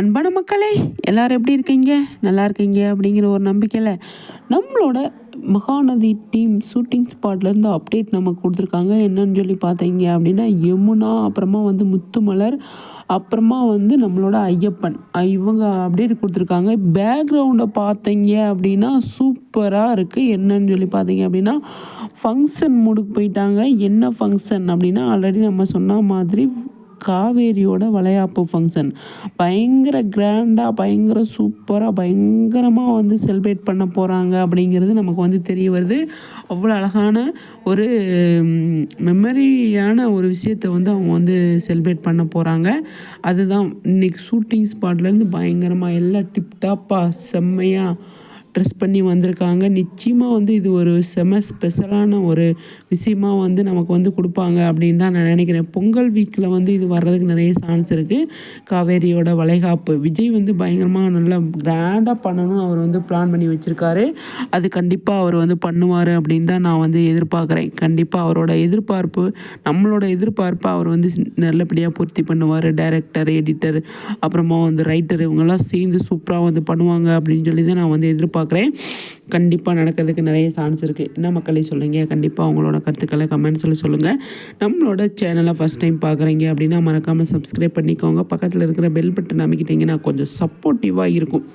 அன்பான மக்களே எல்லாரும் எப்படி இருக்கீங்க? நல்லா இருக்கீங்க அப்படிங்கிற ஒரு நம்பிக்கையில் நம்மளோட மகாநதி டீம் ஷூட்டிங் ஸ்பாட்லேருந்து அப்டேட் நமக்கு கொடுத்துருக்காங்க. என்னன்னு சொல்லி பார்த்தீங்க அப்படின்னா யமுனா அப்புறமா வந்து முத்துமலர் அப்புறமா வந்து நம்மளோட ஐயப்பன். இவங்க அப்டேட் கொடுத்துருக்காங்க. பேக்ரவுண்டை பார்த்தீங்க அப்படின்னா சூப்பராக இருக்குது என்னன்னு சொல்லி பார்த்தீங்க அப்படின்னா ஃபங்க்ஷன் மூடுக்கு போயிட்டாங்க. என்ன ஃபங்க்ஷன் அப்படின்னா ஆல்ரெடி நம்ம சொன்ன மாதிரி காவேரியோட வளையாப்பு ஃபங்க்ஷன் பயங்கர கிராண்டாக பயங்கர சூப்பராக பயங்கரமாக வந்து செலிப்ரேட் பண்ண போகிறாங்க அப்படிங்கிறது நமக்கு வந்து தெரிய வருது. அவ்வளோ அழகான ஒரு மெமரியான ஒரு விஷயத்தை வந்து அவங்க வந்து செலிப்ரேட் பண்ண போகிறாங்க அதுதான் இன்னைக்கு ஷூட்டிங் ஸ்பாட்லேருந்து பயங்கரமாக எல்லாம் டிப்டாப்பாக செம்மையாக ட்ரெஸ் பண்ணி வந்திருக்காங்க. நிச்சயமாக வந்து இது ஒரு செம ஸ்பெஷலான ஒரு விஷயமா வந்து நமக்கு வந்து கொடுப்பாங்க அப்படின்னு தான் நான் நினைக்கிறேன். பொங்கல் வீக்கில் வந்து இது வர்றதுக்கு நிறைய சான்ஸ் இருக்குது காவேரியோட வளைகாப்பு. விஜய் வந்து பயங்கரமாக நல்லா கிராண்டாக பண்ணணும் அவர் வந்து பிளான் பண்ணி வச்சுருக்காரு. அது கண்டிப்பாக அவர் வந்து பண்ணுவார் அப்படின்னு தான் நான் வந்து எதிர்பார்க்குறேன். கண்டிப்பாக அவரோட எதிர்பார்ப்பு நம்மளோட எதிர்பார்ப்பை அவர் வந்து நல்லபடியாக பூர்த்தி பண்ணுவார். டைரக்டர் எடிட்டர் அப்புறமா வந்து ரைட்டர் இவங்கெல்லாம் சேர்ந்து சூப்பராக வந்து பண்ணுவாங்க அப்படின்னு சொல்லி தான் நான் வந்து எதிர்பார்க்குறேன். கண்டிப்பாக நடக்கிறதுக்கு நிறைய சான்ஸ் இருக்குது என்ன மக்களே சொல்லுங்க கண்டிப்பாக உங்களோட கருத்துக்களை கமெண்ட்ஸில் சொல்லுங்கள் நம்மளோட சேனலை ஃபஸ்ட் டைம் பார்க்குறீங்க அப்படின்னா மறக்காமல் சப்ஸ்கிரைப் பண்ணிக்கோங்க. பக்கத்தில் இருக்கிற பெல் பட்டன் அமைக்கிட்டிங்கன்னா கொஞ்சம் சப்போர்ட்டிவாக இருக்கும்.